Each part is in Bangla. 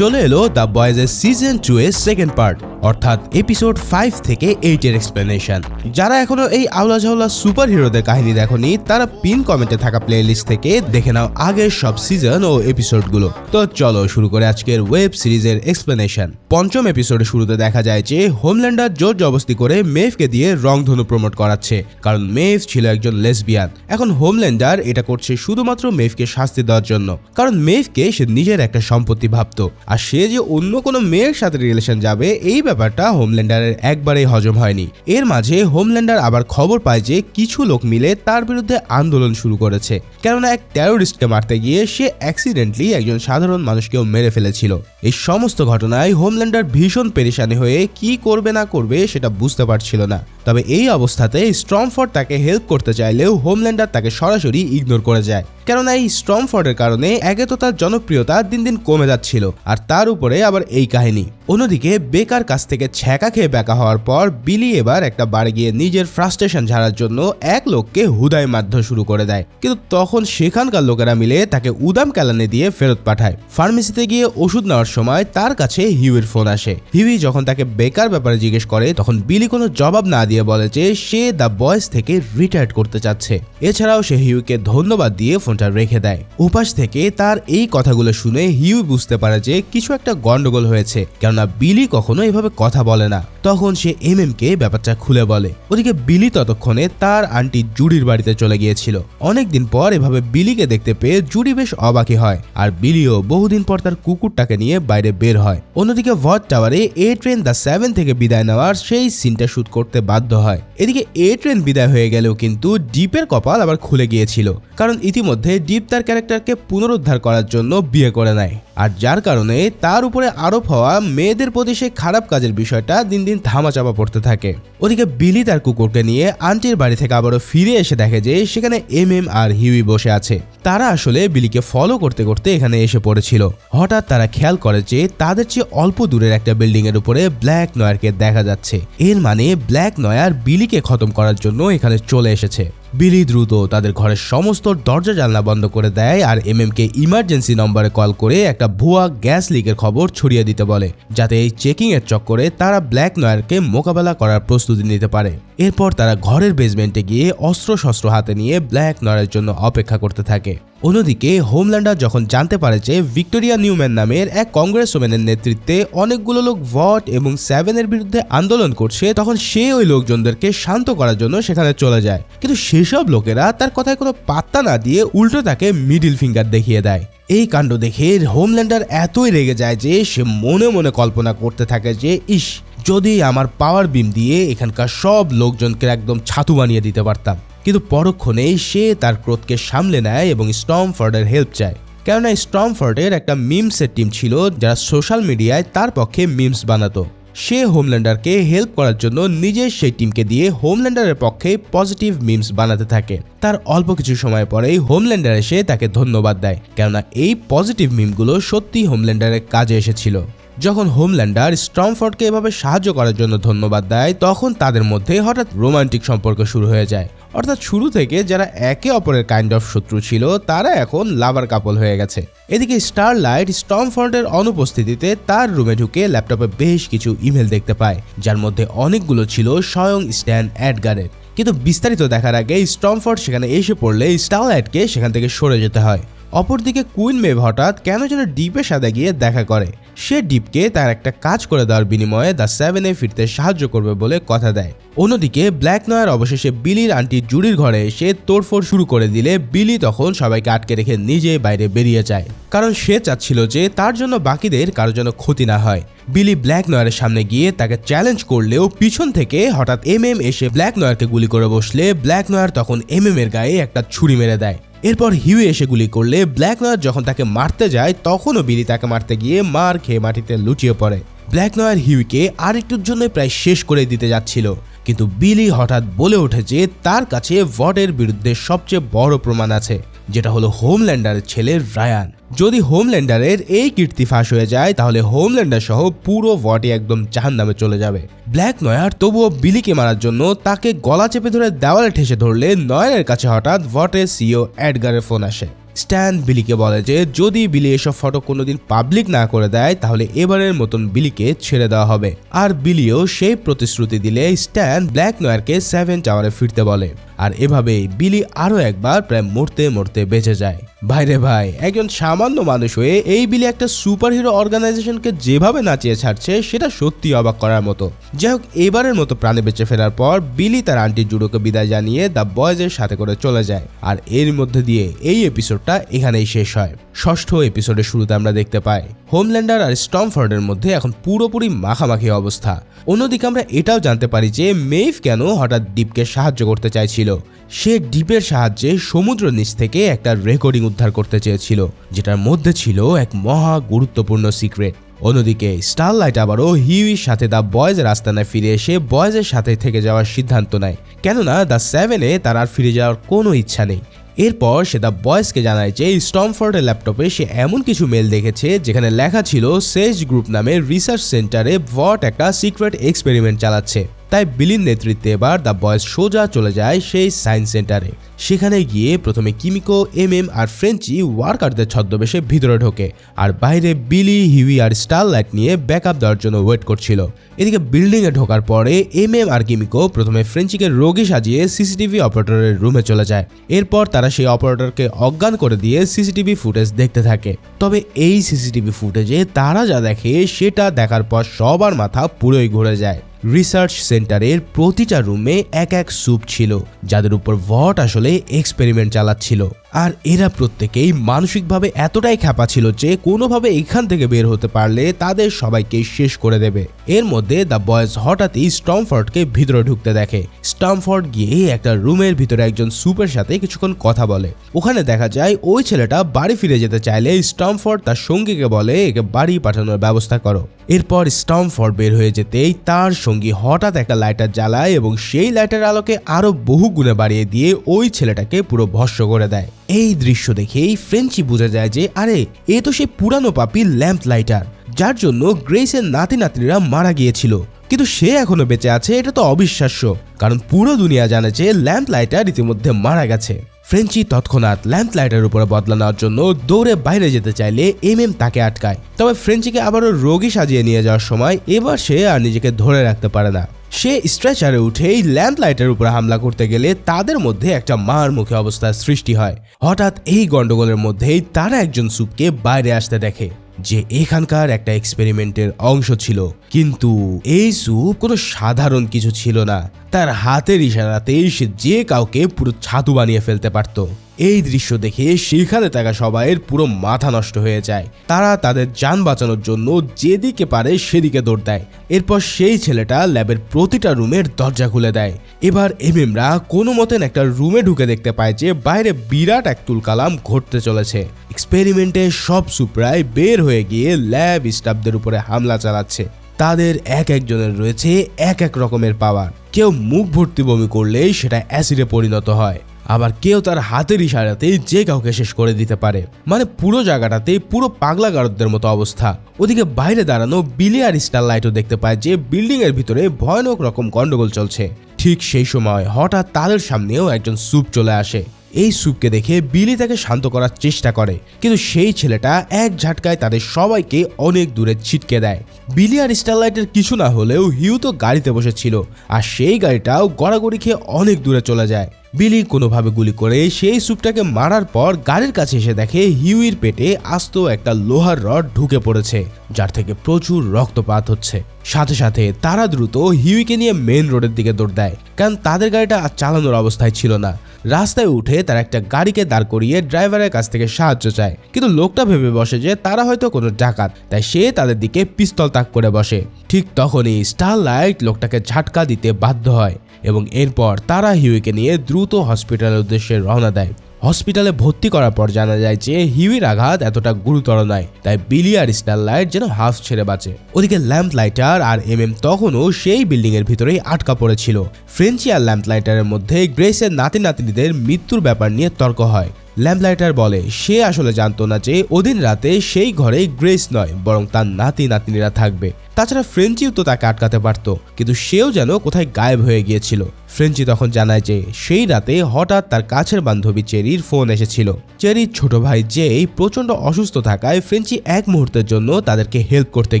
চলে এলো দ্য বয়েজের সিজন টু এর সেকেন্ড পার্ট অর্থাৎ এপিসোড ফাইভ থেকে এইট এর এক্সপ্লেনেশন যারা এখনও এই আওলা ঝাওলা সুপার হিরোদের কাহিনী দেখনি, তারা পিন কমেন্টে থাকা প্লে থেকে দেখে নাও আগের সব সিজন ও এপিসোডগুলো তো চলো শুরু করে আজকের ওয়েব সিরিজের এক্সপ্লেনেশন পঞ্চম এপিসোডে শুরুতে দেখা যায় যে হোমল্যান্ডার জোর জবস্তি করে মেভকে দিয়ে রংধনু প্রমোট করাচ্ছে, কারণ মেভ ছিল একজন লেসবিয়ান এখন হোমল্যান্ডার এটা করছে শুধুমাত্র মেভকে শাস্তি দেওয়ার জন্য, কারণ মেভকে সে নিজের একটা সম্পত্তি ভাবতো। আর সে যে অন্য কোনো মেয়ের সাথে রিলেশন যাবে, এই ব্যাপারটা হোমল্যান্ডারের একবারেই হজম হয়নি। এর মাঝে হোমল্যান্ডার আবার খবর পায় যে কিছু লোক মিলে তার বিরুদ্ধে আন্দোলন শুরু করেছে। কেননা এক টেরোরিস্টকে মারতে গিয়ে সে অ্যাক্সিডেন্টলি একজন সাধারণ মানুষকেও মেরে ফেলেছিল। এই সমস্ত ঘটনায় হোমল্যান্ডার ভীষণ পেরেশানি হয়ে কি করবে না করবে সেটা বুঝতে পারছিল না। তবে এই অবস্থাতে স্ট্রমফোর্ড তাকে হেল্প করতে চাইলেও হোমল্যান্ডার তাকে সরাসরি ইগনোর করে যায়। কেননা এই স্ট্রমফোর্ডের কারণে একে তো তার জনপ্রিয়তা দিন দিন কমে যাচ্ছিল, আর তার উপরে আবার এই কাহিনী। অন্যদিকে বেকার কাছ থেকে ছ্যাঁকা খেয়ে বেকা হওয়ার পর বিলি এবার একটা বাড়ি গিয়ে নিজের ফ্রাস্ট্রেশন ঝাড়ার জন্য এক লোককে হুদায় মাধ্যম শুরু করে দেয়। কিন্তু তখন সেখানকার লোকেরা মিলে তাকে উদাম ক্যালানে দিয়ে ফেরত পাঠায়। ফার্মেসিতে গিয়ে ওষুধ নেওয়ার সময় তার কাছে হিউয়ের ফোন আসে। হিউই যখন তাকে বেকার ব্যাপারে জিজ্ঞেস করে, তখন বিলি কোনো জবাব না দিয়ে বলে যে সে দ্য বয়েস থেকে রিটায়ার্ড করতে চাচ্ছে। এছাড়াও সে হিউকে ধন্যবাদ দিয়ে ফোনটা রেখে দেয়। উপাস থেকে তার এই কথাগুলো শুনে হিউ বুঝতে পারে যে কিছু একটা গন্ডগোল হয়েছে। কেননা বিলি কখনো এভাবে কথা বলে না। তখন সে এম এম কে ব্যাপারটা খুলে বলে। ওদিকে বিলি ততক্ষণে তার আন্টি জুডির বাড়িতে চলে গিয়েছিল। অনেকদিন পর এভাবে বিলিকে দেখতে পেয়ে জুডি বেশ অবাকি হয়। আর বিলিও বহুদিন পর তার কুকুরটাকে নিয়ে বাইরে বের হয়। অন্যদিকে ভট টাওয়ারে এ ট্রেন দ্য সেভেন থেকে বিদায় নেওয়ার সেই সিনটা শুট করতে বাধ্য হয়। এদিকে এ ট্রেন বিদায় হয়ে গেলেও কিন্তু ডিপের কপাল আবার খুলে গিয়েছিল। কারণ ইতিমধ্যে ডিপ তার ক্যারেক্টারকে পুনরুদ্ধার করার জন্য বিয়ে করে নেয়। আর যার কারণে তার উপরে আরোপ হওয়া মেয়েদের প্রতি সে খারাপ কাজের বিষয়টা দিন দিন ধামাচাপা পড়তে থাকে। ওদিকে বিলি তার কুকুরকে নিয়ে আন্টির বাড়ি থেকে আবারও ফিরে এসে দেখে যে সেখানে এম এম আর হিউই বসে আছে। তারা আসলে বিলিকে ফলো করতে করতে এখানে এসে পড়েছিল। হঠাৎ তারা খেয়াল করে যে তাদের চেয়ে অল্প দূরের একটা বিল্ডিং এর উপরে ব্ল্যাক নয়ারকে দেখা যাচ্ছে। এর মানে ব্ল্যাক নয়ার বিলিকে খতম করার জন্য এখানে চলে এসেছে। বিলি দ্রুত তাদের ঘরের সমস্ত দরজা জানলা বন্ধ করে দেয় আর এম এম কে ইমার্জেন্সি নম্বরে কল করে একটা ভুয়া গ্যাস লিকের খবর ছড়িয়ে দিতে বলে, যাতে এই চেকিং এর চক্করে তারা ব্ল্যাক নয়ারকে মোকাবেলা করার প্রস্তুতি নিতে পারে। এরপর তারা ঘরের বেসমেন্টে গিয়ে অস্ত্র শস্ত্র হাতে নিয়ে ব্ল্যাক নয়ারের জন্য অপেক্ষা করতে থাকে। অন্যদিকে, হোমল্যান্ডার যখন জানতে পারে যে ভিক্টোরিয়া নিউম্যান নামের এক কংগ্রেস ওমেনের নেতৃত্বে অনেকগুলো লোক ভট এবং সেভেনের বিরুদ্ধে আন্দোলন করছে, তখন সে ওই লোকজনদেরকে শান্ত করার জন্য সেখানে চলে যায়। কিন্তু সেসব লোকেরা তার কথায় কোনো পাত্তা না দিয়ে উল্টো তাকে মিডিল ফিঙ্গার দেখিয়ে দেয়। এই কাণ্ড দেখে হোমল্যান্ডার এতই রেগে যায় যে সে মনে মনে কল্পনা করতে থাকে যে, ইস, যদি আমার পাওয়ার বিম দিয়ে এখানকার সব লোকজনকে একদম ছাতু বানিয়ে দিতে পারতাম। কিন্তু পরক্ষণেই সে তার ক্রোধকে সামলে নেয় এবং স্টমফোর্ডের হেল্প চায়। কেননা স্টমফোর্ডের একটা মিমসের টিম ছিল যারা সোশ্যাল মিডিয়ায় তার পক্ষে মিমস বানাতো। সে হোমল্যান্ডারকে হেল্প করার জন্য নিজের সেই টিমকে দিয়ে হোমল্যান্ডারের পক্ষে পজিটিভ মিমস বানাতে থাকে। তার অল্প কিছু সময় পরেই হোমল্যান্ডার এসে তাকে ধন্যবাদ দেয়, কেননা এই পজিটিভ মিমগুলো সত্যি হোমল্যান্ডারের কাজে এসেছিল। যখন হোমল্যান্ডার স্ট্রমফোর্ডকে এভাবে সাহায্য করার জন্য ধন্যবাদ দেয়, তখন তাদের মধ্যে হঠাৎ রোমান্টিক সম্পর্ক শুরু হয়ে যায়। অর্থাৎ শুরু থেকে যারা একে অপরের কাইন্ড অফ শত্রু ছিল, তারা এখন লাভার কাপল হয়ে গেছে। এদিকে স্টারলাইট স্টমফর্ডের অনুপস্থিতিতে তার রুমে ঢুকে ল্যাপটপে বেশ কিছু ইমেল দেখতে পায়, যার মধ্যে অনেকগুলো ছিল স্বয়ং স্ট্যান অ্যাডগারের কিন্তু বিস্তারিত দেখার আগে স্টমফর্ড সেখানে এসে পড়লে স্টারলাইটকে সেখান থেকে সরে যেতে হয়। অপরদিকে কুইন মেভ হঠাৎ কেন যেন ডিপের সাথে গিয়ে দেখা করে। সে ডিপকে তার একটা কাজ করে দেওয়ার বিনিময়ে দ্য সেভেনে ফিরতে সাহায্য করবে বলে কথা দেয়। অন্যদিকে ব্ল্যাক নয়ার অবশেষে বিলির আন্টি জুডির ঘরে এসে তোড়ফোড় শুরু করে দিলে বিলি তখন সবাইকে আটকে রেখে নিজে বাইরে বেরিয়ে যায়। কারণ সে চাচ্ছিল যে তার জন্য বাকিদের কারও যেন ক্ষতি না হয়। বিলি ব্ল্যাক নয়ারের সামনে গিয়ে তাকে চ্যালেঞ্জ করলেও পিছন থেকে হঠাৎ এম এম এসে ব্ল্যাক নয়ারকে গুলি করে বসলে ব্ল্যাক নয়ার তখন এম এম এর গায়ে একটা ছুরি মেরে দেয়। এরপর হিউ এসে গুলি করলে ব্ল্যাক নয়ার যখন তাকে মারতে যায়, তখনও বিলি তাকে মারতে গিয়ে মার খেয়ে মাটিতে লুচিয়ে পড়ে। ব্ল্যাক নয়ার হিউকে আর একটুর জন্য প্রায় শেষ করে দিতে যাচ্ছিল। কিন্তু বিলি হঠাৎ বলে ওঠে যে তার কাছে ভটের বিরুদ্ধে সবচেয়ে বড় প্রমাণ আছে, যেটা হলো হোমল্যান্ডারের ছেলে রায়ান। যদি হোমল্যান্ডারের এই কীর্তি ফাঁস হয়ে যায়, তাহলে হোমল্যান্ডার সহ পুরো ভটই একদম জাহান নামে চলে যাবে। ব্ল্যাক নয়ার তবুও বিলিকে মারার জন্য তাকে গলা চেপে ধরে দেওয়ালে ঠেসে ধরলে নয়ারের কাছে হঠাৎ ভটের সিও অ্যাডগারের ফোন আসে। স্ট্যান বিলিকে বলে যে, যদি বিলি এসব ফটো কোনোদিন পাবলিক না করে দেয়, তাহলে এবারের মতন বিলিকে ছেড়ে দেওয়া হবে। আর বিলিও সেই প্রতিশ্রুতি দিলে স্ট্যান ব্ল্যাক নয়ারকে সেভেন টাওয়ারে ফিরতে বলে। আর এভাবেই বিলি আরও একবার প্রায় মরতে মরতে বেঁচে যায়। ভাইরে ভাই, একজন সামান্য মানুষ হয়ে এই বিলে একটা সুপার হিরো অর্গানাইজেশনকে যেভাবে নাচিয়ে ছাড়ছে, সেটা সত্যি অবাক করার মতো। যাই হোক, এবারের মতো প্রাণে বেঁচে ফেরার পর বিলি তার আন্টি জুডোকে বিদায় জানিয়ে দ্য বয়েজের সাথে করে চলে যায়। আর এর মধ্যে দিয়ে এই এপিসোডটা এখানেই শেষ হয়। ষষ্ঠ এপিসোডের শুরুতে আমরা দেখতে পাই হোমল্যান্ডার আর স্টমফোর্ডের মধ্যে এখন পুরোপুরি মাখামাখি অবস্থা। অন্যদিকে আমরা এটাও জানতে পারি যে মেইভ কেন হঠাৎ ডিপকে সাহায্য করতে চাইছিল? সে ডিপের সাহায্যে সমুদ্র নিচ থেকে একটা রেকর্ডিং উদ্ধার করতে চেয়েছিল, যেটার মধ্যে ছিল এক মহা গুরুত্বপূর্ণ সিক্রেট অন্যদিকে স্টারলাইট আবারও হিউইর সাথে দ্য বয়েজের আস্তানায় ফিরে এসে বয়েজের সাথে থেকে যাওয়ার সিদ্ধান্ত নেয়, কেননা দ্য সেভেনে তার আর ফিরে যাওয়ার কোনো ইচ্ছা নেই। এরপর সে দ্য বয়েসকে জানায় যে স্টমফোর্ডের ল্যাপটপে সে এমন কিছু মেল দেখেছে, যেখানে লেখা ছিল সেজ গ্রুপ নামে রিসার্চ সেন্টারে ভট একটা সিক্রেট এক্সপেরিমেন্ট চালাচ্ছে। তাই বিলির নেতৃত্বে এবার দ্য বয়েস সোজা চলে যায় সেই সায়েন্স সেন্টারে। সেখানে গিয়ে প্রথমে কিমিকো এম এম আর ফ্রেঞ্চি ওয়ার্কারদের ছদ্মবেশে ভিতরে ঢোকে আর বাইরে বিলি, হিউই আর স্টার স্টারলাইট নিয়ে ব্যাকআপ দেওয়ার জন্য ওয়েট করছিল। এদিকে বিল্ডিংয়ে ঢোকার পরে এম এম আর কিমিকো প্রথমে ফ্রেঞ্চিকে রোগী সাজিয়ে সিসিটিভি অপারেটরের রুমে চলে যায়। এরপর তারা সেই অপারেটরকে অজ্ঞান করে দিয়ে সিসিটিভি ফুটেজ দেখতে থাকে। তবে এই সিসিটিভি ফুটেজে তারা যা দেখে সেটা দেখার পর সবার মাথা পুরোই ঘুরে যায়। রিসার্চ সেন্টারের প্রতিটা রুমে এক এক স্যুপ ছিল, যাদের উপর ভট আসলে এক্সপেরিমেন্ট চালাচ্ছিল। আর এরা প্রত্যেকেই মানসিকভাবে এতটাই খ্যাপা ছিল যে কোনোভাবে এখান থেকে বের হতে পারলে তাদের সবাইকে শেষ করে দেবে। এর মধ্যে দ্য বয়েজ হঠাৎই স্টমফোর্ডকে ভিতরে ঢুকতে দেখে। স্টমফোর্ড গিয়ে একটা রুমের ভিতরে একজন সুপের সাথে কিছুক্ষণ কথা বলে। ওখানে দেখা যায় ওই ছেলেটা বাড়ি ফিরে যেতে চাইলে স্টমফোর্ড তার সঙ্গীকে বলে, একে বাড়ি পাঠানোর ব্যবস্থা করো। এরপর স্টমফোর্ড বের হয়ে যেতেই তার সঙ্গী হঠাৎ একটা লাইটার জ্বালায় এবং সেই লাইটার আলোকে আরও বহু গুণে বাড়িয়ে দিয়ে ওই ছেলেটাকে পুরো ভস্য করে দেয়। এই দৃশ্য দেখেই ফ্রেঞ্চি বুঝে যায় যে, আরে, এ তো সেই পুরানো পাপি ল্যাম্প লাইটার যার জন্য গ্রেসের নাতি নাতনিরা মারা গিয়েছিল। কিন্তু সে এখনও বেঁচে আছে, এটা তো অবিশ্বাস্য, কারণ পুরো দুনিয়া জানে যে ল্যাম্প লাইটার ইতিমধ্যে মারা গেছে। ফ্রেঞ্চি তৎক্ষণাৎ ল্যাম্প লাইটের উপরে বদলা নেওয়ার জন্য দৌড়ে বাইরে যেতে চাইলে এম এম তাকে আটকায়। তবে ফ্রেঞ্চিকে আবারও রোগী সাজিয়ে নিয়ে যাওয়ার সময় এবার সে আর নিজেকে ধরে রাখতে পারে না। সে স্ট্রেচারে উঠেই ল্যাম্প লাইটের উপরে হামলা করতে গেলে তাদের মধ্যে একটা মার মুখে অবস্থার সৃষ্টি হয়। হঠাৎ এই গন্ডগোলের মধ্যেই তারা একজন সুপকে বাইরে আসতে দেখে। যে এখানকার একটা এক্সপেরিমেন্টের অংশ ছিল। কিন্তু এই স্যুপ কোনো সাধারণ কিছু ছিল না। তার হাতের ইশারাতেই সে যে কাউকে পুরো ছাতু বানিয়ে ফেলতে পারত। এই দৃশ্য দেখে সেখানে থাকা সবাইয়ের পুরো মাথা নষ্ট হয়ে যায়। তারা তাদের যান বাঁচানোর জন্য যেদিকে পারে সেদিকে দৌড় দেয়। এরপর সেই ছেলেটা ল্যাবের প্রতিটা রুমের দরজা খুলে দেয়। এবার এমএমরা কোনো মতেন একটা রুমে ঢুকে দেখতে পায় যে বাইরে বিরাট এক তুলকালাম ঘটতে চলেছে। এক্সপেরিমেন্টে সব সুপ্রায় বের হয়ে গিয়ে ল্যাব স্টাফদের উপরে হামলা চালাচ্ছে। তাদের এক একজনের রয়েছে এক এক রকমের পাওয়ার। কেউ মুখ ভর্তি বমি করলেই সেটা অ্যাসিডে পরিণত হয়। আবার কেউ তার হাতের ইশারাতেই যে কাউকে শেষ করে দিতে পারে। মানে পুরো জায়গাটাতেই পুরো পাগলা গারদদের মতো অবস্থা। ওদিকে বাইরে দাঁড়ানো বিলি আর স্টার লাইটও দেখতে পায় যে বিল্ডিং এর ভিতরে ভয়ানক রকম গন্ডগোল চলছে। ঠিক সেই সময় হঠাৎ তাদের সামনেও একজন স্যুপ চলে আসে। এই স্যুপকে দেখে বিলি তাকে শান্ত করার চেষ্টা করে, কিন্তু সেই ছেলেটা এক ঝাটকায় তাদের সবাইকে অনেক দূরে ছিটকে দেয়। বিলি আর স্টারলাইটের কিছু না হলেও হিউ তো গাড়িতে বসেছিল, আর সেই গাড়িটাও গড়াগড়ি খেয়ে অনেক দূরে চলে যায়। বিলি কোনোভাবে গুলি করে সেই স্যুপটাকে মারার পর গাড়ির কাছে এসে দেখে হিউইর পেটে আস্ত একটা লোহার রড ঢুকে পড়েছে, যার থেকে প্রচুর রক্তপাত হচ্ছে। সাথে সাথে তারা দ্রুত হিউইকে নিয়ে মেন রোডের দিকে দৌড় দেয়, কারণ তাদের গাড়িটা আর চালানোর অবস্থায় ছিল না। রাস্তায় উঠে তারা একটা গাড়িকে দাঁড় করিয়ে ড্রাইভারের কাছ থেকে সাহায্য চায়, কিন্তু লোকটা ভেবে বসে যে তারা হয়তো কোনো ডাকাত, তাই সে তাদের দিকে পিস্তল তাক করে বসে। ঠিক তখনই স্টারলাইট লোকটাকে ঝাটকা দিতে বাধ্য হয়, এবং এরপর তারা হিউইকে নিয়ে দ্রুত হসপিটালের উদ্দেশ্যে রওনা দেয়। হসপিটালে ভর্তি করার পর জানা যায় যে হিউইর আঘাত এতটা গুরুতর নয়, তাই বিলি আর স্টারলাইট যেন হাফ ছেড়ে বাঁচে। ওদিকে ল্যাম্প লাইটার আর এম এম তখনও সেই বিল্ডিং এর ভিতরেই আটকা পড়েছিল। ফ্রেঞ্চি আর ল্যাম্প লাইটারের মধ্যে গ্রেসের নাতি নাতিনিদের মৃত্যুর ব্যাপার নিয়ে তর্ক হয়। ল্যাম্পলাইটার বলে, সে আসলে জানতো না যে ওদিন রাতে সেই ঘরে গ্রেস নয়, বরং তার নাতি নাতনিরা থাকবে। তাছাড়া ফ্রেঞ্চিও তো তাকে আটকাতে পারত, কিন্তু সেও যেন কোথায় গায়েব হয়ে গিয়েছিল। ফ্রেঞ্চি তখন জানায় যে, সেই রাতে হঠাৎ তার কাছের বান্ধবী চেরির ফোন এসেছিল। চেরির ছোট ভাই যেই প্রচণ্ড অসুস্থ থাকায় ফ্রেঞ্চি এক মুহূর্তের জন্য তাদেরকে হেল্প করতে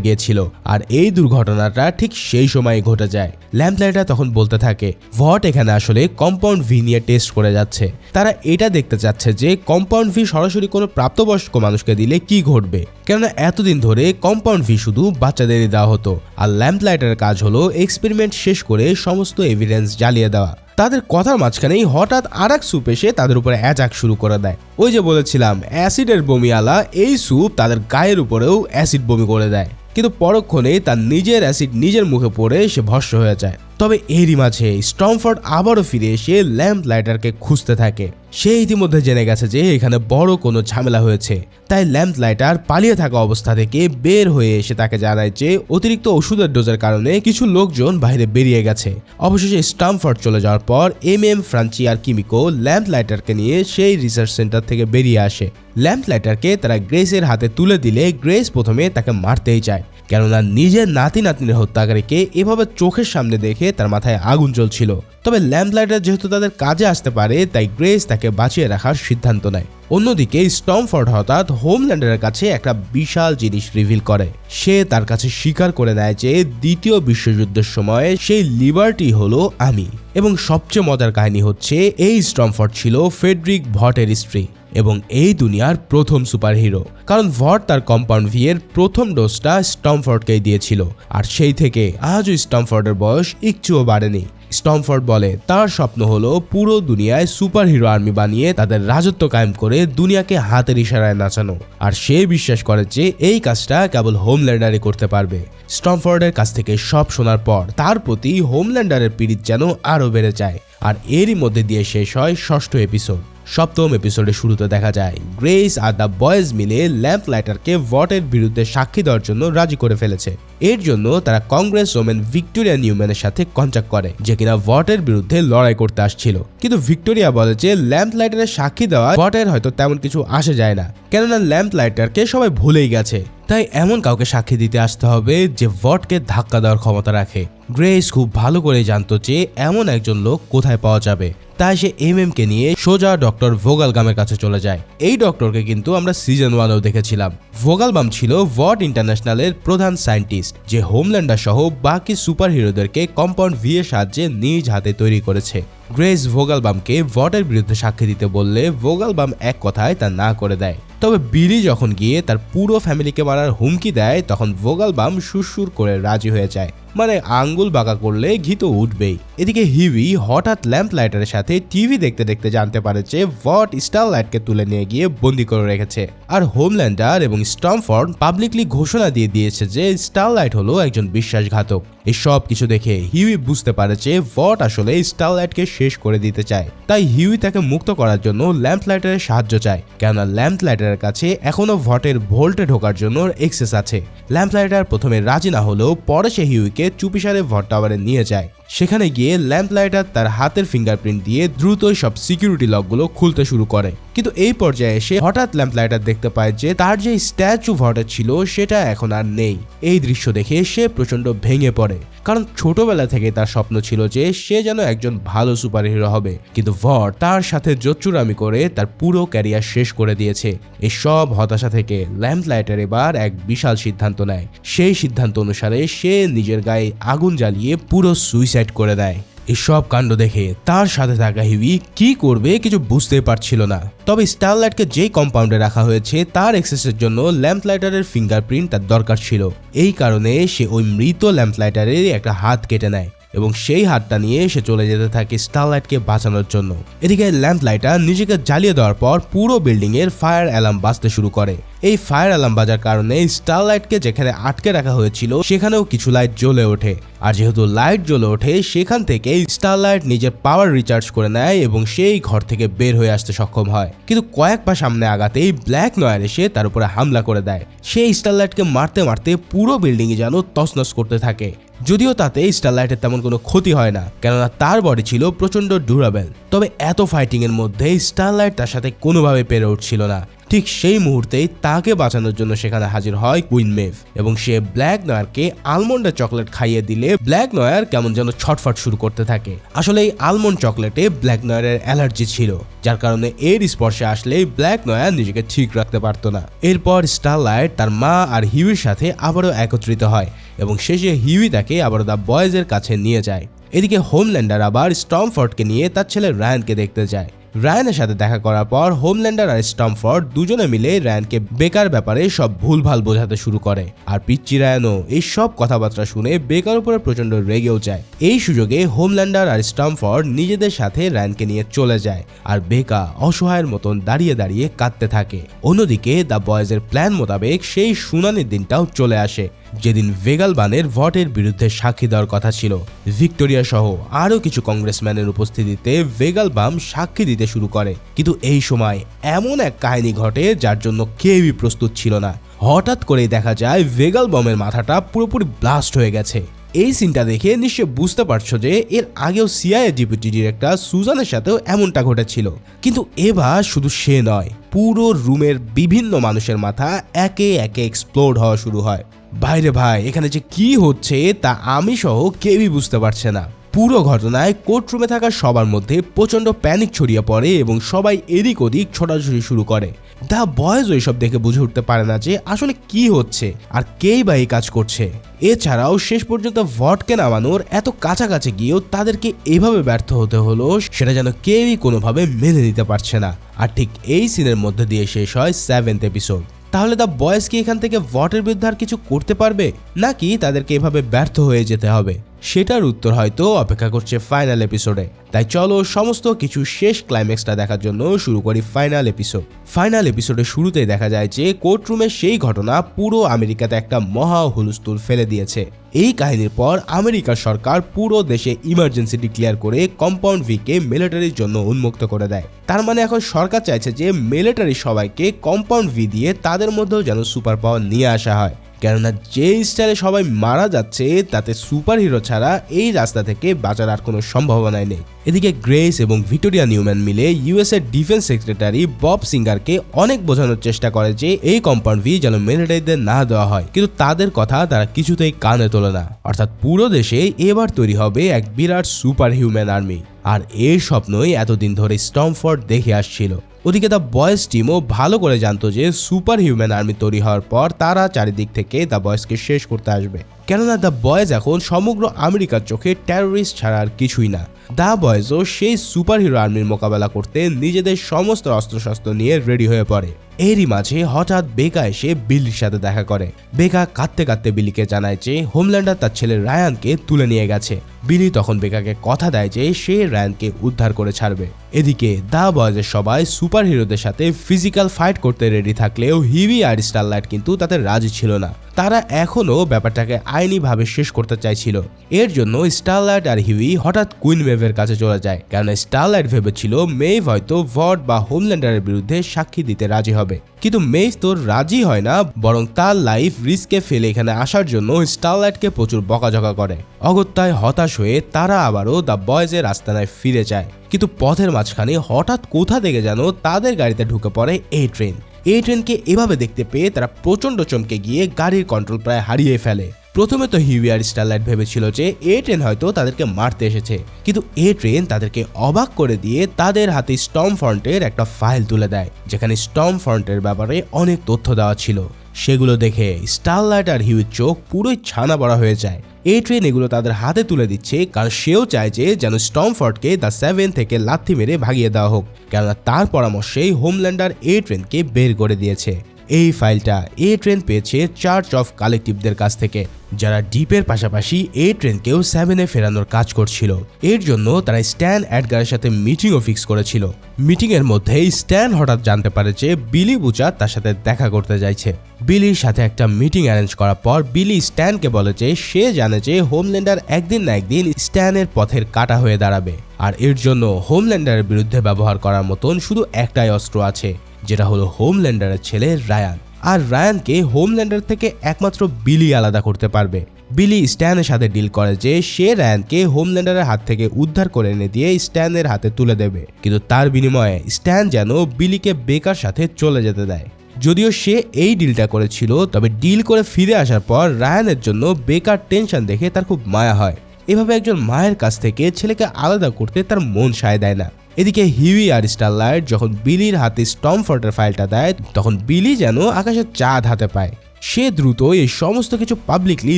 গিয়েছিল, আর এই দুর্ঘটনাটা ঠিক সেই সময় ঘটে যায়। ল্যাম্পলাইটার তখন বলতে থাকে, ভট এখানে আসলে কম্পাউন্ড ভি নিয়ে টেস্ট করে যাচ্ছে। তারা এটা দেখতে চাচ্ছে যে কম্পাউন্ড ফি সরাসরি কোনো প্রাপ্তবয়স্ক মানুষকে দিলে কি ঘটবে? কেননা এতদিন ধরে কম্পাউন্ড ফি শুধু বাচ্চাদেরই দেওয়া হতো আর ল্যাম্পলাইটারের কাজ হলো এক্সপেরিমেন্ট শেষ করে সমস্ত এভিডেন্স জ্বালিয়ে দেওয়া। তাদের কথার মাঝখানেই হঠাৎ আর এক স্যুপ এসে তাদের উপরে অ্যাটাক শুরু করে দেয়। ওই যে বলেছিলাম, অ্যাসিডের বমিওয়ালা এই স্যুপ তাদের গায়ের উপরেও অ্যাসিড বমি করে দেয়। কিন্তু পরক্ষণে তার নিজের অ্যাসিড নিজের মুখে পড়ে সে ভস্য হয়ে যায়। তবে এরই মাঝে স্টমফোর্ড আবারও ফিরে এসে ল্যাম্প লাইটারকে খুঁজতে থাকে। সে ইতিমধ্যে জেনে গেছে যে এখানে বড় কোনো ঝামেলা হয়েছে। তাই ল্যাম্প লাইটার পালিয়ে থাকা অবস্থা থেকে বের হয়ে এসে তাকে জানায় যে অতিরিক্ত ওষুধের ডোজের কারণে কিছু লোকজন বাইরে বেরিয়ে গেছে। অবশেষে স্টামফোর্ড চলে যাওয়ার পর এম এম ফ্রান্সি আর কিমিকো ল্যাম্প লাইটারকে নিয়ে সেই রিসার্চ সেন্টার থেকে বেরিয়ে আসে। ল্যাম্প লাইটারকে তারা গ্রেসের হাতে তুলে দিলে গ্রেস প্রথমে তাকে মারতেই চায়। কেননা নিজের নাতি নাতনির হত্যাকারীকে এভাবে চোখের সামনে দেখে তার মাথায় আগুন জ্বলছিল। তবে ল্যাম্প লাইটার যেহেতু তাদের কাজে আসতে পারে, তাই গ্রেস তাকে বাঁচিয়ে রাখার সিদ্ধান্ত নেয়। অন্যদিকে স্টমফোর্ড হঠাৎ হোমল্যান্ডের কাছে একটা বিশাল জিনিস রিভিল করে। সে তার কাছে স্বীকার করে নেয় যে দ্বিতীয় বিশ্বযুদ্ধের সময় সেই লিবার্টি হলো আমি। এবং সবচেয়ে মজার কাহিনী হচ্ছে, এই স্টমফোর্ড ছিল ফেডরিক ভটের স্ত্রী। এবং এই দুনিয়ার প্রথম সুপারহিরো কারণ ভট তার কম্পাউন্ড ভি এর প্রথম ডোজটা স্টমফোর্ডকেই দিয়েছিল। আর সেই থেকে আজও স্টমফোর্ডের বয়স একটুও বাড়েনি। স্টমফোর্ড বলে, তার স্বপ্ন হলো পুরো দুনিয়ায় সুপার হিরো আর্মি বানিয়ে তাদের রাজত্ব কায়েম করে দুনিয়াকে হাতের ইশারায় নাচানো। আর সে বিশ্বাস করে যে এই কাজটা কেবল হোমল্যান্ডারই করতে পারবে। স্টমফোর্ডের কাছ থেকে সব শোনার পর তার প্রতি হোমল্যান্ডারের পীড়িত যেন আরও বেড়ে যায়। আর এরই মধ্যে দিয়ে শেষ হয় ষষ্ঠ এপিসোড সপ্তম এপিসোডের শুরুতে দেখা যায়। গ্রেস আর দ্য বয়েজ মিলে ল্যাম্প লাইটারকে ভটের বিরুদ্ধে সাক্ষী দেওয়ার জন্য রাজি করে ফেলেছে। এর জন্য তারা কংগ্রেস ওমেন ভিক্টোরিয়া নিউম্যানের সাথে কন্ট্যাক্ট করে, যে কিনা ভটের বিরুদ্ধে লড়াই করতে আসছিল। কিন্তু ভিক্টোরিয়া বলে যে ল্যাম্প লাইটারের সাক্ষী দেওয়া ভটের হয়তো তেমন কিছু আসে যায় না, কেননা ল্যাম্প লাইটারকে সবাই ভুলেই গেছে। তাই এমন কাউকে সাক্ষী দিতে আসতে হবে যে ভটকে ধাক্কা দেওয়ার ক্ষমতা রাখে। গ্রেস খুব ভালো করে জানতো যে এমন একজন লোক কোথায় পাওয়া যাবে। তাই সে এম এম কে নিয়ে সোজা ডক্টর ভোগালগামের কাছে চলে যায়। এই ডক্টরকে কিন্তু আমরা সিজন ওয়ানেও দেখেছিলাম। ভোগালবাম ছিল ভট ইন্টারন্যাশনালের প্রধান সায়েন্টিস্ট, যে হোমল্যান্ডার সহ বাকি সুপার হিরোদেরকে কম্পাউন্ড ভি এর সাহায্যে নিজ হাতে তৈরি করেছে। গ্রেস ভোগালবামকে ভটের বিরুদ্ধে সাক্ষী দিতে বললে ভোগালবাম এক কথায় তা না করে দেয়। তবে বিলি যখন গিয়ে তার পুরো ফ্যামিলিকে মারার হুমকি দেয়, তখন ভোগালবাম সুরসুর করে রাজি হয়ে যায়। মানে আঙ্গুল বাঁকা করলে ঘি তো উঠবেই। এদিকে হিভি হঠাৎ ল্যাম্প লাইটারের সাথে টিভি দেখতে দেখতে জানতে পারে যে ভট স্টার লাইটকে তুলে নিয়ে গিয়ে বন্দি করে রেখেছে। আর হোমল্যান্ডার এবং স্টমফোর্ড পাবলিকলি ঘোষণা দিয়ে দিয়েছে যে স্টারলাইট হলো একজন বিশ্বাসঘাতক। এই সব কিছু দেখে হিউই বুঝতে পারে যে ভট আসলে স্টারলাইটকে শেষ করে দিতে চায়। তাই হিউই তাকে মুক্ত করার জন্য ল্যাম্প লাইটারের সাহায্য চায়। কেননা ল্যাম্প লাইটারের কাছে এখনও ভটের ভোল্টে ঢোকার জন্য এক্সেস আছে। ল্যাম্প লাইটার প্রথমে রাজি না হলেও পরে সে হিউইকে চুপিসারে ভট টাওয়ারে নিয়ে যায়। সেখানে গিয়ে ল্যাম্প লাইটার তার হাতের ফিঙ্গারপ্রিন্ট দিয়ে দ্রুতই সব সিকিউরিটি লকগুলো খুলতে শুরু করে। কিন্তু এই পর্যায়ে সে হঠাৎ ল্যাম্প লাইটার দেখতে পায় যে তার যে স্ট্যাচু ভটের ছিল, সেটা এখন আর নেই। এই দৃশ্য দেখে সে প্রচণ্ড ভেঙে পড়ে। কারণ ছোটবেলা থেকে তার স্বপ্ন ছিল যে সে যেন একজন ভালো সুপারহিরো হবে। কিন্তু ভট তার সাথে জোচ্চুরামি করে তার পুরো ক্যারিয়ার শেষ করে দিয়েছে। এই সব হতাশা থেকে ল্যাম্প লাইটার এবার এক বিশাল সিদ্ধান্ত নেয়। সেই সিদ্ধান্ত অনুসারে সে নিজের গায়ে আগুন জ্বালিয়ে পুরো সুইসাইড করে দেয়। এসব কাণ্ড দেখে তার সাথে থাকা হিউই কি করবে কিছু বুঝতে পারছিল না। তবে স্টারলাইটকে যে কম্পাউন্ডে রাখা হয়েছে, তার এক্সেসের জন্য ল্যাম্প লাইটারের ফিঙ্গারপ্রিন্ট তার দরকার ছিল। এই কারণে সে ওই মৃত ল্যাম্প লাইটারের একটা হাত কেটে নেয়। এবং সেই হাতটা নিয়ে সে চলে যেতে থাকে স্টারলাইটকে বাঁচানোর জন্য। এদিকে ল্যাম্প লাইটার নিজেকে জ্বালিয়ে দেওয়ার পর পুরো বিল্ডিং এর ফায়ার অ্যালার্ম বাজতে শুরু করে। এই ফায়ার অ্যালার্ম বাজার কারণে স্টারলাইটকে যেখানে আটকে রাখা হয়েছিল, সেখানেও কিছু লাইট জ্বলে ওঠে। আর যেহেতু লাইট জ্বলে ওঠে, সেখান থেকে স্টারলাইট নিজের পাওয়ার রিচার্জ করে নেয় এবং সেই ঘর থেকে বের হয়ে আসতে সক্ষম হয়। কিন্তু কয়েক পা সামনে আগাতেই ব্ল্যাক নয়ার এসে তার উপরে হামলা করে দেয়। সেই স্টারলাইটকে মারতে মারতে পুরো বিল্ডিং যেন তছনছ করতে থাকে। যদিও তাতে স্টারলাইটের তেমন কোনো ক্ষতি হয় না, কেননা তার বডি ছিল প্রচণ্ড ডুরাবেল তবে এত ফাইটিংয়ের মধ্যে স্টারলাইট তার সাথে কোনোভাবে পেরে উঠছিল না। ঠিক সেই মুহূর্তেই তাকে বাঁচানোর জন্য সেখানে হাজির হয় কুইন মেভ এবং সে ব্ল্যাক নয়ারকে আলমন্ডের চকলেট খাইয়ে দিলে ব্ল্যাক নয়ার কেমন যেন ছটফট শুরু করতে থাকে। আসলে এই আলমন্ড চকলেটে ব্ল্যাক নয়ারের অ্যালার্জি ছিল, যার কারণে এর স্পর্শে আসলে ব্ল্যাক নয়ার নিজেকে ঠিক রাখতে পারতো না। এরপর স্টারলাইট তার মা আর হিউইর সাথে আবারও একত্রিত হয় এবং শেষে হিউই তাকে আবারও দ্য বয়েজের কাছে নিয়ে যায়। এদিকে হোমল্যান্ডার আবার স্টমফোর্ডকে নিয়ে তার ছেলে রায়ানকে দেখতে যায়। রায়ানের সাথে দেখা করার পর হোমল্যান্ডার আর স্টমফোর্ড দুজনে মিলে রায়ানকে বেকার ব্যাপারে সব ভুলভাল বোঝাতে শুরু করে। আর পিচ্চি রায়ানও এই সব কথাবার্তা শুনে বেকার উপরে প্রচণ্ড রেগেও যায়। এই সুযোগে হোমল্যান্ডার আর স্টমফোর্ড নিজেদের সাথে রায়ানকে নিয়ে চলে যায় আর বেকা অসহায়ের মতন দাঁড়িয়ে দাঁড়িয়ে কাঁদতে থাকে। অন্যদিকে দ্য বয়েজের প্ল্যান মোতাবেক সেই শুনানির দিনটাও চলে আসে। যেদিন ভেগাল বানের ভোটের বিরুদ্ধে সাক্ষী দেওয়ার কথা ছিল। ভিক্টোরিয়া সহ আরও কিছু কংগ্রেসম্যানের উপস্থিতিতে ভেগালবাম সাক্ষী দিতে শুরু করে। কিন্তু এই সময় এমন এক কাহিনী ঘটে যার জন্য কেউই প্রস্তুত ছিল না। হঠাৎ করেই দেখা যায় ভেগাল বমের মাথাটা পুরোপুরি ব্লাস্ট হয়ে গেছে। এই সিনটা দেখে নিশ্চয় বুঝতে পারছ যে এর আগেও সিআইএ ডিপুটি ডিরেক্টর সুজানের সাথেও এমনটা ঘটেছিল। কিন্তু এবার শুধু সে নয়, পুরো রুমের বিভিন্ন মানুষের মাথা একে একে এক্সপ্লোর হওয়া শুরু হয়। বাইরে ভাই, এখানে যে কি হচ্ছে তা আমি সহ কেউই বুঝতে পারছে না। পুরো ঘটনায় কোর্টরুমে থাকা সবার মধ্যে প্রচণ্ড প্যানিক ছড়িয়ে পড়ে এবং সবাই এদিক ওদিক ছোটাছুটি শুরু করে। দা বয়েজ ওইসব দেখে বুঝে উঠতে পারে না যে আসলে কি হচ্ছে আর কেই বা এই কাজ করছে। এছাড়াও শেষ পর্যন্ত ভটকে নামানোর এত কাছাকাছি গিয়েও তাদেরকে এভাবে ব্যর্থ হতে হলো সেটা যেন কেউই কোনোভাবে মেনে নিতে পারছে না। আর ঠিক এই সিনের মধ্যে দিয়ে শেষ হয় সেভেন্থ এপিসোড তাহলে দ্য বয়েজ কি এখান থেকে ভটের বিরুদ্ধে আর কিছু করতে পারবে? নাকি তাদেরকে এভাবে ব্যর্থ হয়ে যেতে হবে? সেটার উত্তর হয়তো অপেক্ষা করছে ফাইনাল এপিসোডে তাই চলো সমস্ত কিছু শেষ ক্লাইম্যাক্সটা দেখার জন্য শুরু করি ফাইনাল এপিসোড ফাইনাল এপিসোডের শুরুতেই দেখা যায় যে কোর্টরুমের সেই ঘটনা পুরো আমেরিকাতে একটা মহা হুলস্থুল ফেলে দিয়েছে। এই কাহিনীর পর আমেরিকার সরকার পুরো দেশে ইমার্জেন্সি ডিক্লেয়ার করে কম্পাউন্ড ভিকে মিলিটারির জন্য উন্মুক্ত করে দেয়। তার মানে এখন সরকার চাইছে যে মিলিটারি সবাইকে কম্পাউন্ড ভি দিয়ে তাদের মধ্যেও যেন সুপার পাওয়ার নিয়ে আসা হয়। কেননা যে স্টাইলে সবাই মারা যাচ্ছে, তাতে সুপার হিরো ছাড়া এই রাস্তা থেকে বাঁচার আর কোনো সম্ভাবনাই নেই। এদিকে গ্রেস এবং ভিক্টোরিয়া নিউম্যান মিলে ইউএস এর ডিফেন্স সেক্রেটারি বব সিঙ্গারকে অনেক বোঝানোর চেষ্টা করে যে এই কম্পাউন্ড ভি যেন মিলিটারিদের না দেওয়া হয়, কিন্তু তাদের কথা তারা কিছুতেই কানে তোলে না। অর্থাৎ পুরো দেশে এবার তৈরি হবে এক বিরাট সুপার হিউম্যান আর্মি। আর এর স্বপ্নই এতদিন ধরে স্টমফোর্ড দেখে আসছিল। ওদিকে দ্য বয়েজ টিমও ভালো করে জানতো যে সুপার হিউম্যান আর্মি তৈরি হওয়ার পর তারা চারিদিক থেকে দ্য বয়েজকে শেষ করতে আসবে। কেননা দ্য বয়েজ এখন সমগ্র আমেরিকার চোখে টেরোরিস্ট ছাড়া আর কিছুই না। দ্য বয়েজও সেই সুপার হিরো আর্মির মোকাবেলা করতে নিজেদের সমস্ত অস্ত্রশস্ত্র নিয়ে রেডি হয়ে পড়ে। এরই মাঝে হঠাৎ বেকা এসে বিলির সাথে দেখা করে। বেকা কাঁদতে কাঁদতে বিলিকে জানায় যে হোমল্যান্ডার তার ছেলে রায়ানকে তুলে নিয়ে গেছে। বিলি তখন বেকাকে কথা দেয় যে সে র্যানকে উদ্ধার করে ছাড়বে। এদিকে দা বয়েজের সবাই সুপার হিরোদের সাথে ফিজিক্যাল ফাইট করতে রেডি থাকলেও হিভি আর স্টারলাইট কিন্তু তাতে রাজি ছিল না। তারা এখনও ব্যাপারটাকে আইনিভাবে শেষ করতে চাইছিল। এর জন্য স্টারলাইট আর হিউই হঠাৎ কুইন মেভের কাছে চলে যায়। কারণ স্টারলাইট ভেবেছিল মেভ হয়তো ভট বা হোমল্যান্ডারের বিরুদ্ধে সাক্ষী দিতে রাজি হবে। কিন্তু মেভ তো রাজি হয় না, বরং তার লাইফ রিস্কে ফেলে এখানে আসার জন্য স্টারলাইটকে প্রচুর বকাঝকা করে। অগত্যায় হতাশ হয়ে তারা আবারও দ্য বয়েজের আস্তানায় ফিরে যায়। কিন্তু পথের মাঝখানে হঠাৎ কোথা থেকে যেন তাদের গাড়িতে ঢুকে পড়ে এই ট্রেন। এই ট্রেনকে এভাবে দেখতে পেয়ে তারা প্রচণ্ড চমকে গিয়ে গাড়ির কন্ট্রোল প্রায় হারিয়ে ফেলে। প্রথমে তো হিউই আর স্টারলাইট ভেবেছিল যে এ ট্রেন হয়তো তাদেরকে মারতে এসেছে। কিন্তু এ ট্রেন তাদেরকে অবাক করে দিয়ে তাদের হাতে স্টম ফ্রন্টের একটা ফাইল তুলে দেয়, যেখানে স্টম ফ্রন্টের ব্যাপারে অনেক তথ্য দেওয়া ছিল। সেগুলো দেখে স্টারলাইট আর হিউর চোখ পুরোই ছানা পড়া হয়ে যায়। এই ট্রেন এগুলো তাদের হাতে তুলে দিচ্ছে কারণ সেও চায় যে যেন স্টমফর্ডকে দ্য সেভেন থেকে লাথি মেরে ভাগিয়ে দেওয়া হোক, কেননা তার পরামর্শেই হোমল্যান্ডার এই ট্রেনকে বের করে দিয়েছে। এই ফাইলটা এ ট্রেন পেয়েছে চার্চ অফ কালেকটিভদের কাছ থেকে। যারা ডিপের পাশাপাশি এই ট্রেনকেও সেভেনে ফেরানোর কাজ করছিল। এর জন্য তারা স্ট্যান অ্যাডগারের সাথে মিটিংও ফিক্স করেছিল। মিটিংয়ের মধ্যেই স্ট্যান হঠাৎ জানতে পারে যে বিলি বুচা তার সাথে দেখা করতে যাইছে। বিলির সাথে একটা মিটিং অ্যারেঞ্জ করার পর বিলি স্ট্যানকে বলে যে সে জানে যে হোমল্যান্ডার একদিন না একদিন স্ট্যানের পথের কাটা হয়ে দাঁড়াবে। আর এর জন্য হোমল্যান্ডারের বিরুদ্ধে ব্যবহার করার মতন শুধু একটাই অস্ত্র আছে। যেটা হলো হোমল্যান্ডারের ছেলে রায়ান। আর রায়ানকে হোমল্যান্ডার থেকে একমাত্র বিলি আলাদা করতে পারবে। বিলি স্ট্যানের সাথে ডিল করে যে সে রায়ানকে হোমল্যান্ডারের হাত থেকে উদ্ধার করে এনে দিয়ে স্ট্যানের হাতে তুলে দেবে। কিন্তু তার বিনিময়ে স্ট্যান যেন বিলিকে বেকার সাথে চলে যেতে দেয়। যদিও সে এই ডিলটা করেছিল, তবে ডিল করে ফিরে আসার পর রায়ানের জন্য বেকার টেনশন দেখে তার খুব মায়া হয়। এভাবে একজন মায়ের কাছ থেকে ছেলেকে আলাদা করতে তার মন সায় দেয় না। এদিকে হিউই আর স্টারলাইট যখন বিলির হাতে স্টমফর্টের ফাইলটা দেয়, তখন বিলি যেন আকাশে চাঁদ হাতে পায়। সে দ্রুত এই সমস্ত কিছু পাবলিকলি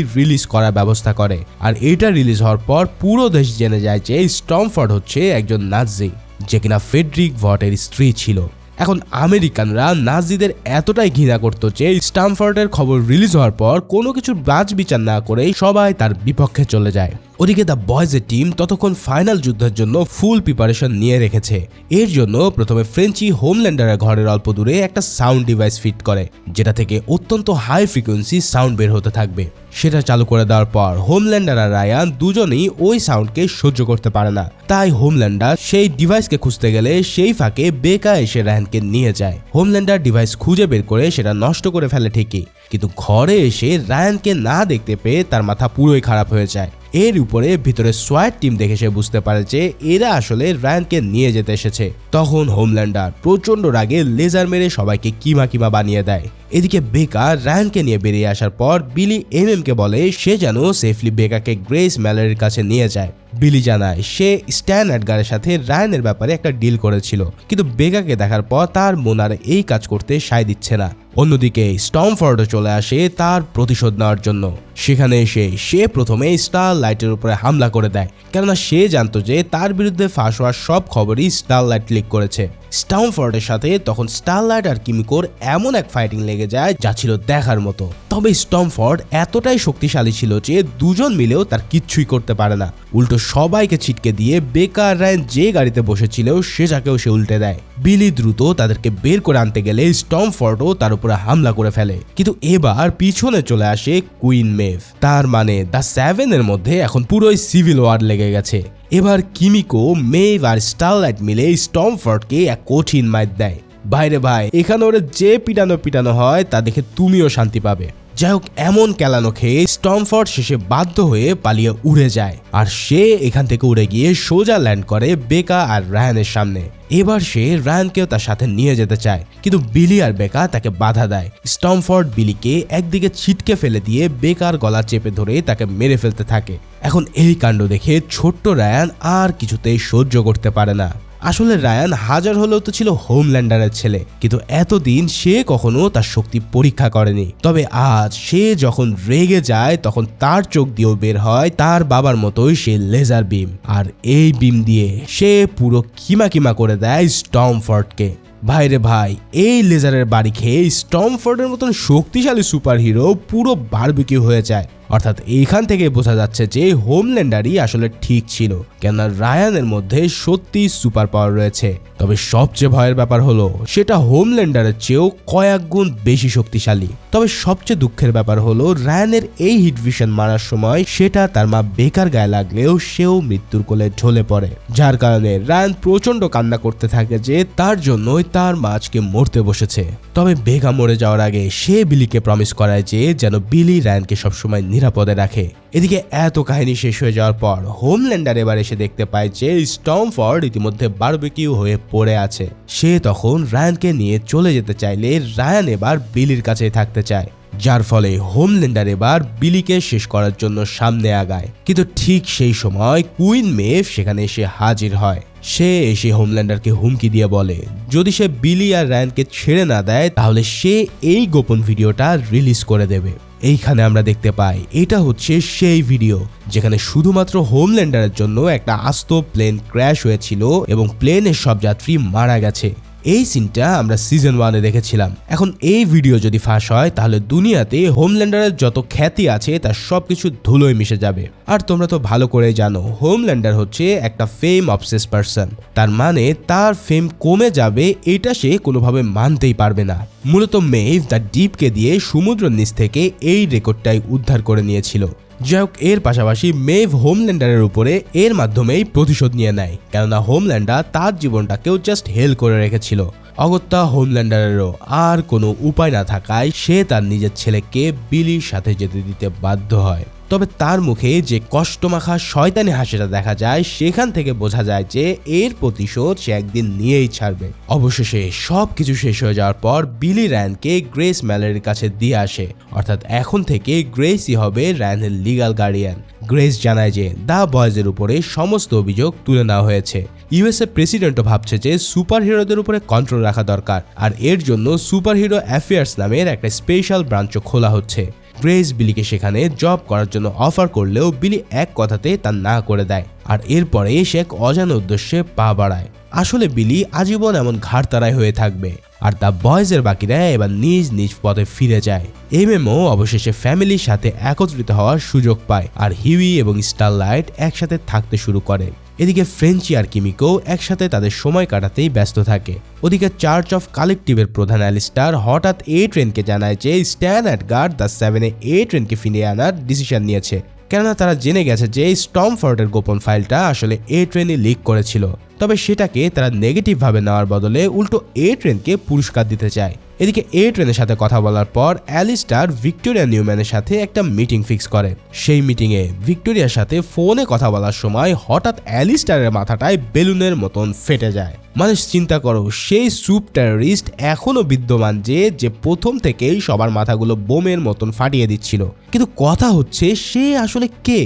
রিলিজ করার ব্যবস্থা করে। আর এটা রিলিজ হওয়ার পর পুরো দেশ জেনে যায় যে স্টমফর্ড হচ্ছে একজন নাজি যে কিনা ফেডরিক ভটের স্ত্রী ছিল। এখন আমেরিকানরা নাজিদের এতটাই ঘৃণা করতো যে স্টামফোর্ডের খবর রিলিজ হওয়ার পর কোনো কিছুর বাজ বিচার না করেই সবাই তার বিপক্ষে চলে যায়। ওদিকে দ্য বয়েজের টিম ততক্ষণ ফাইনাল যুদ্ধের জন্য ফুল প্রিপারেশন নিয়ে রেখেছে। এর জন্য প্রথমে ফ্রেঞ্চি হোমল্যান্ডারের ঘরের অল্প দূরে একটা সাউন্ড ডিভাইস ফিট করে, যেটা থেকে অত্যন্ত হাই ফ্রিকোয়েন্সি সাউন্ড বের হতে থাকবে। সেটা চালু করে দেওয়ার পর হোমল্যান্ডার আর রায়ান দুজনেই ওই সাউন্ডকে সহ্য করতে পারে না। তাই হোমল্যান্ডার সেই ডিভাইসকে খুঁজতে গেলে সেই ফাঁকে বেকা এসে রায়ানকে নিয়ে যায়। হোমল্যান্ডার ডিভাইস খুঁজে বের করে সেটা নষ্ট করে ফেলে ঠিকই, কিন্তু ঘরে এসে রায়ানকে না দেখতে পেয়ে তার মাথা পুরোই খারাপ হয়ে যায়। এর উপরে ভিতরে সোয়াট টিম দেখে সে বুঝতে পারে যে এরা আসলে রায়ানকে নিয়ে যেতে এসেছে। তখন হোমল্যান্ডার প্রচণ্ড রাগে লেজার মেরে সবাইকে কিমা কিমা বানিয়ে দেয়। এদিকে বেকা রায়ানকে নিয়ে বেরিয়ে আসার পর বিলি এম এম কে বলে সে যেন সেফলি বেকাকে গ্রেস ম্যালারির কাছে নিয়ে যায়। বিলি জানায়, সে স্ট্যান অ্যাডগারের সাথে রায়ানের ব্যাপারে একটা ডিল করেছিল, কিন্তু বেগাকে দেখার পর তার মন আর এই কাজ করতে সায় দিচ্ছে না। অন্যদিকে স্টমফোর্ডও চলে আসে তার প্রতিশোধ নেওয়ার জন্য। সেখানে এসে সে প্রথমে স্টার লাইটের উপরে হামলা করে দেয়, কেননা সে জানতো যে তার বিরুদ্ধে ফাঁস হওয়ার সব খবরই স্টার লাইট লিক করেছে। স্টামফোর্ডের সাথে তখন স্টারলাইট আর কিমিকোর এমন এক ফাইটিং লেগে যায় যা ছিল দেখার মতো। তবে স্টমফোর্ড এতটাই শক্তিশালী ছিল যে দুজন মিলেও তার কিচ্ছুই করতে পারে না। উল্টো সবাইকে ছিটকে দিয়ে বেকার রায়ন যে গাড়িতে বসেছিল সে যাকেও সে উল্টে দেয়। বিলি দ্রুত তাদেরকে বের করে আনতে গেলে স্টমফোর্ডও তার উপরে হামলা করে ফেলে। কিন্তু এবার পিছনে চলে আসে কুইন মেভ। তার মানে দ্য সেভেনের মধ্যে এখন পুরোই সিভিল ওয়ার লেগে গেছে। এবার কিমিকো মেভ আর স্টারলাইট মিলে স্টমফোর্ডকে এক কঠিন মাইট দেয়। বাইরে ভাই, এখানে ওরা যে পিটানো পিটানো হয়, তা দেখে তুমিও শান্তি পাবে। যাই হোক এমন কেলানো খেয়ে স্টমফর্ড শেষে বাধ্য হয়ে পালিয়ে উড়ে যায়। আর সে এখান থেকে উড়ে গিয়ে সোজা ল্যান্ড করে বেকা আর রায়ানের সামনে। এবার সে রায়ানকেও তার সাথে নিয়ে যেতে চায়। কিন্তু বিলি আর বেকা তাকে বাধা দেয়। স্টমফর্ড বিলিকে একদিকে ছিটকে ফেলে দিয়ে বেকার গলা চেপে ধরে তাকে মেরে ফেলতে থাকে। এখন এই কাণ্ড দেখে ছোট্ট রায়ান আর কিছুতেই সহ্য করতে পারে না। আসলে রায়ান হাজার হলেও তো ছিল হোমল্যান্ডারের ছেলে, কিন্তু এতদিন সে কখনো তার শক্তি পরীক্ষা করেনি। তবে আজ সে যখন রেগে যায়, তখন তার চোখ দিয়েও বের হয়, তার বাবার মতোই সে লেজার বিম। আর এই বিম দিয়ে সে পুরো কিমা কিমা করে দেয় স্টমফর্ডকে। ভাইরে ভাই, এই লেজারের বাড়ি খেয়ে স্টমফোর্ডের মতন শক্তিশালী সুপার হিরো পুরো বারবিকিউ হয়ে যায়। অর্থাৎ এইখান থেকে বোঝা যাচ্ছে যে হোমল্যান্ডারই আসলে ঠিক ছিল, কেননা রায়ানের মধ্যে সত্যি সুপার পাওয়ার রয়েছে। তবে সবচেয়ে ভয়ের ব্যাপার হলো, সেটা হোমল্যান্ডারের চেয়েও কয়েক গুণ বেশি শক্তিশালী। তবে সবচেয়ে দুঃখের ব্যাপার হলো, রায়ানের এই হিট ভিশন মারার সময় সেটা তার মা বেকার গায়ে লাগলেও সেও মৃত্যুর কোলে ঢলে পড়ে। যার কারণে রায়ান প্রচণ্ড কান্না করতে থাকে যে তার জন্যই তার মা আজকে মরতে বসেছে। তবে বেগা মরে যাওয়ার আগে সে বিলিকে প্রমিস করায় যে যেন বিলি রায়ানকে সবসময় নিরাপদে রাখে। এদিকে এত কাহিনী শেষ হয়ে যাওয়ার পর হোমল্যান্ডার এবার এসে দেখতে পায় যে স্টমফোর্ড ইতিমধ্যে বারবিকিউ হয়ে পড়ে আছে। সে তখন রায়ানকে নিয়ে চলে যেতে চাইলে রায়ান এবার বিলির কাছে থাকতে চায়, যার ফলে হোমল্যান্ডার এবার বিলিকে শেষ করার জন্য সামনে আগায়। কিন্তু ঠিক সেই সময় কুইন মেভ সেখানে এসে হাজির হয়। সে এসে হোমল্যান্ডারকে হুমকি দিয়ে বলে, যদি সে বিলি আর রায়ানকে ছেড়ে না দেয়, তাহলে সে এই গোপন ভিডিওটা রিলিজ করে দেবে। এইখানে আমরা দেখতে পাই। এটা হচ্ছে সেই ভিডিও যেখানে শুধুমাত্র হোমল্যান্ডারের জন্য একটা আস্ত প্লেন ক্র্যাশ হয়েছিল এবং প্লেনের সব যাত্রী মারা গেছে। এই সিনটা আমরা সিজন ওয়ানে দেখেছিলাম। এখন এই ভিডিও যদি ফাঁস হয়, তাহলে দুনিয়াতে হোমল্যান্ডারের যত খ্যাতি আছে, তার সবকিছু ধুলোয় মিশে যাবে। আর তোমরা তো ভালো করে জানো হোমল্যান্ডার হচ্ছে একটা ফেম অবসেস পারসন তার মানে তার ফেম কমে যাবে, এটা সে কোনোভাবে মানতেই পারবে না। মূলত মেভ দ্য ডিপকে দিয়ে সমুদ্র নিচ থেকে এই রেকর্ডটাই উদ্ধার করে নিয়েছিল। যাই হোক এর পাশাপাশি মেভ হোমল্যান্ডারের উপরে এর মাধ্যমেই প্রতিশোধ নিয়ে নেয়। কেননা হোমল্যান্ডার তার জীবনটাকেও জাস্ট হেল করে রেখেছিল। অগত্যা হোমল্যান্ডারেরও আর কোনো উপায় না থাকায় সে তার নিজের ছেলেকে বিলির সাথে যেতে দিতে বাধ্য হয়। তবে তার মুখে যে কষ্টমাখা শয়তানি হাসিটা দেখা যায়, সেখান থেকে বোঝা যায় যে এর প্রতিশোধ সে একদিন নিয়েই ছাড়বে। অবশেষে সব কিছু শেষ হয়ে যাওয়ার পর বিলি র্যানকে গ্রেস ম্যালারির কাছে দিয়ে আসে। অর্থাৎ এখন থেকে গ্রেসই হবে র্যানের লিগাল গার্ডিয়ান। গ্রেস জানায় যে দ্য বয়েজের উপরে সমস্ত অভিযোগ তুলে নেওয়া হয়েছে। ইউএসএ প্রেসিডেন্টও ভাবছে যে সুপার হিরোদের উপরে কন্ট্রোল রাখা দরকার, আর এর জন্য সুপার হিরো অ্যাফেয়ার্স নামের একটা স্পেশাল ব্রাঞ্চও খোলা হচ্ছে। গ্রেস বিলিকে সেখানে জব করার জন্য অফার করলেও বিলি এক কথাতে তা না করে দেয়। আর এরপরে সে এক অজানা উদ্দেশ্যে পা বাড়ায়। আসলে বিলি আজীবন এমন ঘাড়তারাই হয়ে থাকবে। আর দ্য বয়েজের বাকিরা এবার নিজ নিজ পথে ফিরে যায়। এমএমও অবশেষে ফ্যামিলির সাথে একত্রিত হওয়ার সুযোগ পায়। আর হিউই এবং স্টারলাইট একসাথে থাকতে শুরু করে। এদিকে ফ্রেঞ্চি আর কিমিকো একসাথে তাদের সময় কাটাতেই ব্যস্ত থাকে। ওদিকে চার্চ অফ কালেকটিভের প্রধান অ্যালিস্টার হঠাৎ এ ট্রেনকে জানায় যে স্ট্যান অ্যাট গার্ড দ্য সেভেনে এ ট্রেনকে ফিরিয়ে আনার ডিসিশন নিয়েছে। কেননা তারা জেনে গেছে যে স্টম ফর্টের গোপন ফাইলটা আসলে এ ট্রেনে লিক করেছিল। তবে সেটাকে তারা নেগেটিভভাবে নেওয়ার বদলে উল্টো এ ট্রেনকে পুরস্কার দিতে চায়। এদিকে এ ট্রেনের সাথে কথা বলার পর অ্যালিস্টার ভিক্টোরিয়া নিউম্যানের সাথে একটা মিটিং ফিক্স করে। সেই মিটিংয়ে ভিক্টোরিয়ার সাথে ফোনে কথা বলার সময় হঠাৎ অ্যালিস্টারের মাথাটায় বেলুনের মতন ফেটে যায়। মানুষ চিন্তা করো, সেই সুপ টেররিস্ট এখনও বিদ্যমান যে যে প্রথম থেকেই সবার মাথাগুলো বোমের মতন ফাটিয়ে দিচ্ছিল। কিন্তু কথা হচ্ছে, সে আসলে কে?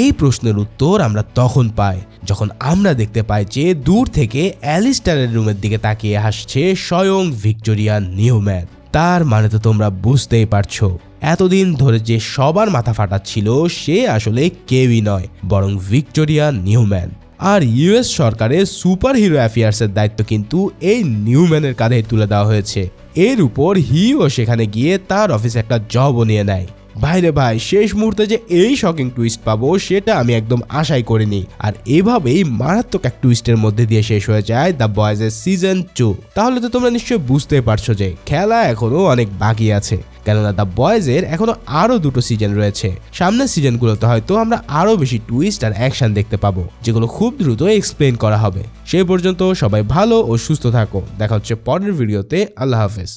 এই প্রশ্নের উত্তর আমরা তখন পাই, যখন আমরা দেখতে পাই যে দূর থেকে অ্যালিস্টারের রুমের দিকে তাকিয়ে হাসছে স্বয়ং ভিক্টোরিয়া নিউম্যান। তার মানে তো তোমরা বুঝতেই পারছ, এতদিন ধরে যে সবার মাথা ফাটাচ্ছিল সে আসলে কেউই নয়, বরং ভিক্টোরিয়া নিউম্যান। আর ইউএস সরকারের সুপার হিরো অ্যাফেয়ার্সের দায়িত্ব কিন্তু এই নিউম্যানের কাঁধে তুলে দেওয়া হয়েছে। এর উপর হিও সেখানে গিয়ে তার অফিসে একটা জবও নিয়ে নেয়। ভাইরে ভাই, শেষ মুহূর্তে যে এই শকিং টুইস্ট পাবো, সেটা আমি একদম আশাই করিনি। আর এভাবেই মারাত্মক এক টুইস্টের মধ্যে দিয়ে শেষ হয়ে যায় দ্য বয়েজের সিজন টু তাহলে তো তোমরা নিশ্চয়ই বুঝতে পারছ যে খেলা এখনও অনেক বাকি আছে। কেননা দ্য বয়েজের এখনও আরও দুটো সিজন রয়েছে। সামনের সিজনগুলোতে হয়তো আমরা আরও বেশি টুইস্ট আর অ্যাকশন দেখতে পাবো, যেগুলো খুব দ্রুত এক্সপ্লেন করা হবে। সেই পর্যন্ত সবাই ভালো ও সুস্থ থাকো। দেখা হচ্ছে পরের ভিডিওতে আল্লাহ হাফেজ।